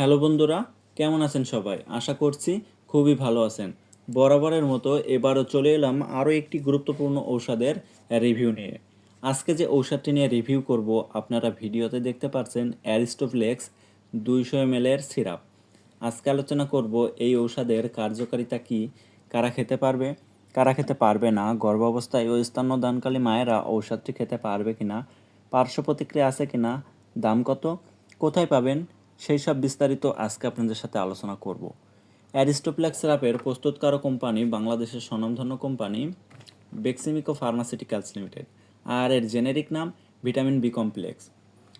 Hello বন্ধুরা, কেমন আছেন সবাই? আশা করছি খুবই ভালো আছেন। বরাবরের মতো এবারও চলে এলাম আরও একটি গুরুত্বপূর্ণ ঔষধের রিভিউ নিয়ে। আজকে যে ঔষধটি নিয়ে রিভিউ করব, আপনারা ভিডিওতে দেখতে পাচ্ছেন অ্যারিস্টোফ্লেক্স দুইশো এম এর সিরাপ। আজকে আলোচনা করব এই ঔষধের কার্যকারিতা কি, কারা খেতে পারবে, কারা খেতে পারবে না, গর্ভাবস্থায় ও স্তন্যদানকালী মায়েরা ঔষধটি খেতে পারবে কিনা, পার্শ্ব প্রতিক্রিয়া আছে কিনা, দাম কত, কোথায় পাবেন সেই সব বিস্তারিত আজকে আপনাদের সাথে আলোচনা করব। অ্যারিস্টোপ্লেক্স সিরাপের প্রস্তুতকারক কোম্পানি বাংলাদেশের স্বনামধন্য কোম্পানি বেক্সিমিকো ফার্মাসিউটিক্যালস লিমিটেড। আর এর জেনেরিক নাম ভিটামিন বি কমপ্লেক্স।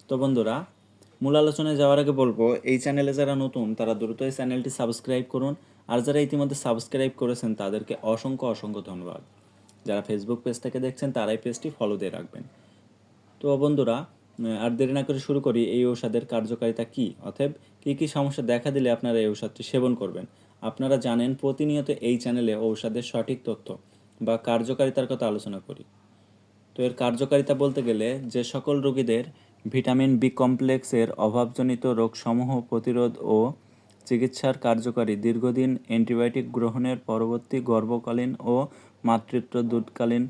তো বন্ধুরা, মূল আলোচনায় যাওয়ার আগে বলব, এই চ্যানেলে যারা নতুন, তারা দ্রুত এই চ্যানেলটি সাবস্ক্রাইব করুন। আর যারা ইতিমধ্যে সাবস্ক্রাইব করেছেন, তাদেরকে অসংখ্য অসংখ্য ধন্যবাদ। যারা ফেসবুক পেজ থেকে দেখছেন, তারাই পেজটি ফলো দিয়ে রাখবেন। তো বন্ধুরা আর দেরি না করে শুরু করি, এই ঔষধের কার্যকারিতা কি? অতএব কী কী সমস্যা দেখা দিলে আপনারা এই ঔষধটি সেবন করবেন? আপনারা জানেন প্রতিনিয়ত এই চ্যানেলে ঔষধের সঠিক তথ্য বা কার্যকারিতার কথা আলোচনা করি। তো এর কার্যকারিতা বলতে গেলে যে সকল রোগীদের ভিটামিন বি কমপ্লেক্সের অভাবজনিত রোগসমূহ প্রতিরোধ ও চিকিৎসার কার্যকারী দীর্ঘদিন অ্যান্টিবায়োটিক গ্রহণের পরবর্তী গর্ভকালীন ও মাতৃত্ব দুধকালীন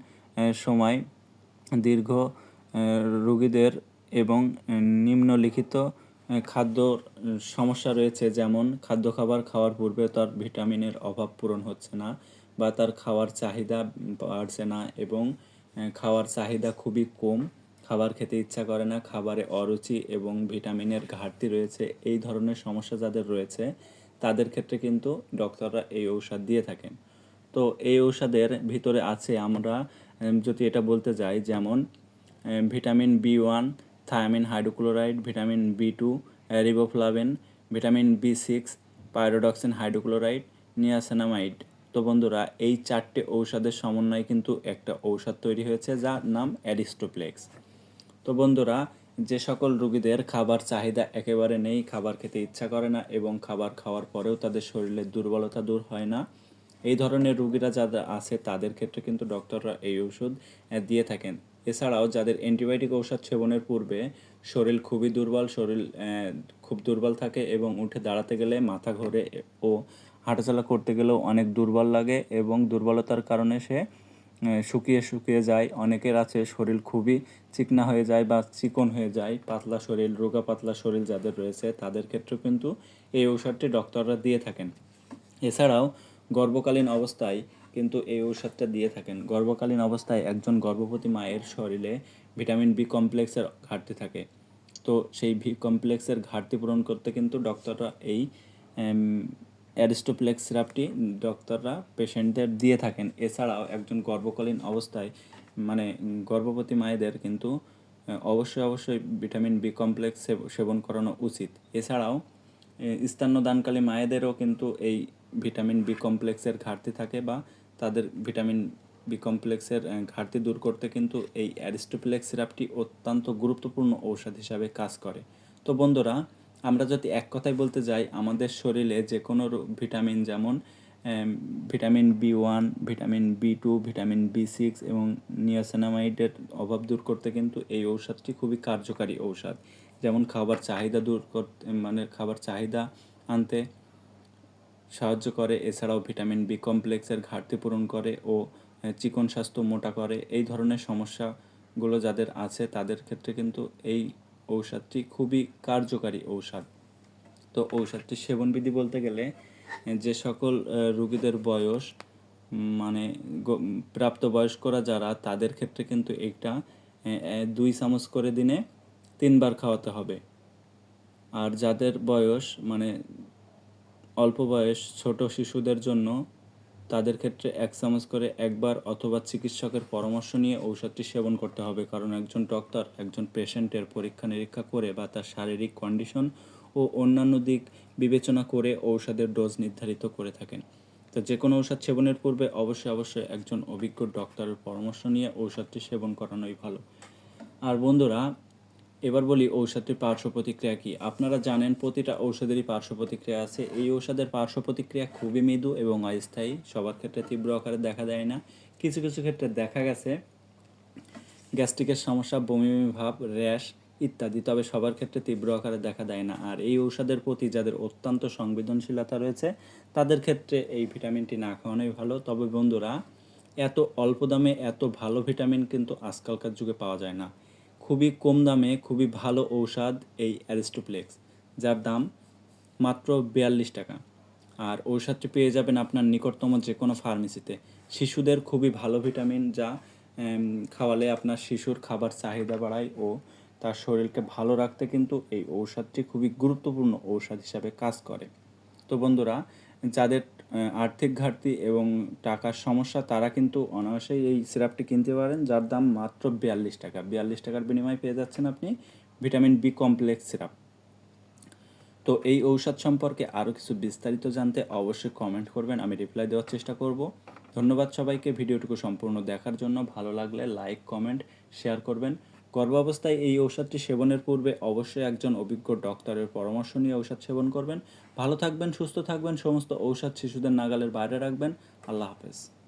সময় দীর্ঘ রোগীদের এবং নিম্নলিখিত খাদ্য সমস্যা রয়েছে যেমন খাদ্য খাবার খাওয়ার পূর্বে তার ভিটামিনের অভাব পূরণ হচ্ছে না বা তার খাওয়ার চাহিদা বাড়ছে না এবং খাওয়ার চাহিদা খুবই কম, খাবার খেতে ইচ্ছা করে না, খাবারে অরুচি এবং ভিটামিনের ঘাটতি রয়েছে, এই ধরনের সমস্যা যাদের রয়েছে তাদের ক্ষেত্রে কিন্তু ডক্টররা এই ঔষধ দিয়ে থাকেন। তো এই ঔষধের ভিতরে আছে আমরা যদি এটা বলতে যাই যেমন vitamin B one thiamine hydrochloride, vitamin B two riboflavin vitamin B six, pyridoxine hydrochloride, niacinamide. তো বন্ধুরা, এই চারটে ঔষধের সমন্বয়ে কিন্তু একটা ঔষধ তৈরি হয়েছে যার নাম অ্যারিস্টোপ্লেক্স। তো বন্ধুরা, যে সকল রোগীদের খাবার চাহিদা একেবারে নেই, খাবার খেতে ইচ্ছা করে না এবং খাবার খাওয়ার পরেও তাদের শরীরের দুর্বলতা দূর হয় না, এই ধরনের রোগীরা যাদের আছে তাদের ক্ষেত্রে কিন্তু ডক্টররা এই ওষুধ দিয়ে থাকেন। এছাড়াও যাদের অ্যান্টিবায়োটিক ঔষধ সেবনের পূর্বে শরীর খুবই দুর্বল, শরীর খুব দুর্বল থাকে এবং উঠে দাঁড়াতে গেলে মাথা ঘোরে ও হাঁটাচলা করতে গেলেও অনেক দুর্বল লাগে এবং দুর্বলতার কারণে সে শুকিয়ে শুকিয়ে যায়। অনেকের আছে শরীর খুবই চিকনা হয়ে যায় বা চিকন হয়ে যায়, পাতলা শরীর, রোগা পাতলা শরীর যাদের রয়েছে তাদের ক্ষেত্রেও কিন্তু এই ঔষধটি ডক্টররা দিয়ে থাকেন। এছাড়াও গর্ভকালীন অবস্থায় কিন্তু এই ঔষধটা দিয়ে থাকেন। গর্ভকালীন অবস্থায় একজন গর্ভবতী মায়ের শরীরে ভিটামিন বি কমপ্লেক্সের ঘাটতি থাকে। তো সেই ভি কমপ্লেক্সের ঘাটতি পূরণ করতে কিন্তু ডক্টররা এই অ্যারিস্টোপ্লেক্স সিরাপটি ডক্টররা পেশেন্টদের দিয়ে থাকেন। এছাড়াও একজন গর্ভকালীন অবস্থায় মানে গর্ভবতী মায়েদের কিন্তু অবশ্যই অবশ্যই ভিটামিন বি কমপ্লেক্স সেবন করানো উচিত। এছাড়াও স্তন্যদানকালী মায়েদেরও কিন্তু এই ভিটামিন বি কমপ্লেক্সের ঘাটতি থাকে বা তাদের ভিটামিন বি কমপ্লেক্সের ঘাটতি দূর করতে কিন্তু এই অ্যারিস্টোপ্লেক্স সিরাপটি অত্যন্ত গুরুত্বপূর্ণ ঔষধ হিসাবে কাজ করে। তো বন্ধুরা, আমরা যদি এক কথায় বলতে যাই, আমাদের শরীরে যে কোনো ভিটামিন যেমন vitamin B one, vitamin B two, vitamin B six এবং নিয়াসেনামাইডের অভাব দূর করতে কিন্তু এই ঔষধটি খুবই কার্যকারী ঔষধ। যেমন খাবার চাহিদা দূর করতে মানে খাবার চাহিদা আনতে সাহায্য করে, এছাড়াও ভিটামিন বি কমপ্লেক্সের ঘাটতি পূরণ করে ও চিকন স্বাস্থ্য মোটা করে। এই ধরনের সমস্যাগুলো যাদের আছে, তাদের ক্ষেত্রে কিন্তু এই ঔষধটি খুবই কার্যকারী ঔষধ। তো ঔষধটি সেবনবিধি বলতে গেলে যে সকল রুগীদের বয়স মানে প্রাপ্তবয়স্করা যারা, তাদের ক্ষেত্রে কিন্তু এটা দুই চামচ করে দিনে তিনবার খাওয়াতে হবে। আর যাদের বয়স মানে অল্প বয়স ছোট শিশুদের জন্য তাদের ক্ষেত্রে এক চামচ করে একবার অথবা চিকিৎসকের পরামর্শ নিয়ে ঔষধটি সেবন করতে হবে। কারণ একজন ডক্টর একজন পেশেন্টের পরীক্ষা নিরীক্ষা করে বা তার শারীরিক কন্ডিশন ও অন্যান্য দিক বিবেচনা করে ঔষধের ডোজ নির্ধারিত করে থাকেন। তো যে কোনো ঔষধ সেবনের পূর্বে অবশ্যই অবশ্যই একজন অভিজ্ঞ ডক্টরের পরামর্শ নিয়ে ঔষধটি সেবন করানোই ভালো। আর বন্ধুরা এবার বলি ঔষধটির পার্শ্ব প্রতিক্রিয়া কি? আপনারা জানেন প্রতিটা ঔষধেরই পার্শ্ব প্রতিক্রিয়া আছে। এই ঔষধের পার্শ্ব প্রতিক্রিয়া খুবই মৃদু এবং অস্থায়ী। সবার ক্ষেত্রে তীব্র আকারে দেখা দেয় না। কিছু কিছু ক্ষেত্রে দেখা গেছে গ্যাস্ট্রিকের সমস্যা, বমি বমি, ভাব, র্যাশ ইত্যাদি। তবে সবার ক্ষেত্রে তীব্র আকারে দেখা দেয় না। আর এই ঔষধের প্রতি যাদের অত্যন্ত সংবেদনশীলতা রয়েছে, তাদের ক্ষেত্রে এই ভিটামিনটি না খাওয়ানোই ভালো। তবে বন্ধুরা, এত অল্প দামে এত ভালো ভিটামিন কিন্তু আজকালকার যুগে পাওয়া যায় না। খুবই কম দামে খুবই ভালো ঔষধ এই অ্যারিস্টোপ্লেক্স, যার দাম মাত্র বিয়াল্লিশ টাকা। আর ঔষধটি পেয়ে যাবেন আপনার নিকটতম যে কোনো ফার্মেসিতে। শিশুদের খুবই ভালো ভিটামিন যা খাওয়ালে আপনার শিশুর খাবার চাহিদা বাড়ায় ও তার শরীরকে ভালো রাখতে কিন্তু এই ঔষধটি খুবই গুরুত্বপূর্ণ ঔষধ হিসাবে কাজ করে। তো বন্ধুরা, যাদের আর্থিক ঘাটতি এবং টাকার সমস্যা, তারা কিন্তু অনায়াসেই এই সিরাপটি কিনতে পারেন, যার দাম মাত্র বিয়াল্লিশ টাকা। বিয়াল্লিশ টাকার বিনিময়ে পেয়ে যাচ্ছেন আপনি ভিটামিন বি কমপ্লেক্স সিরাপ। তো এই ঔষধ সম্পর্কে আরও কিছু বিস্তারিত জানতে অবশ্যই কমেন্ট করবেন, আমি রিপ্লাই দেওয়ার চেষ্টা করব। ধন্যবাদ সবাইকে, ভিডিওটুকু সম্পূর্ণ দেখার জন্য। ভালো লাগলে লাইক কমেন্ট শেয়ার করবেন। গর্ভাবস্থায় এই ঔষধটি সেবনের পূর্বে অবশ্যই একজন অভিজ্ঞ ডক্টরের পরামর্শ নিয়ে ঔষধ সেবন করবেন। ভালো থাকবেন, সুস্থ থাকবেন, সমস্ত ঔষধ শিশুদের নাগালের বাইরে রাখবেন। আল্লাহ হাফেজ।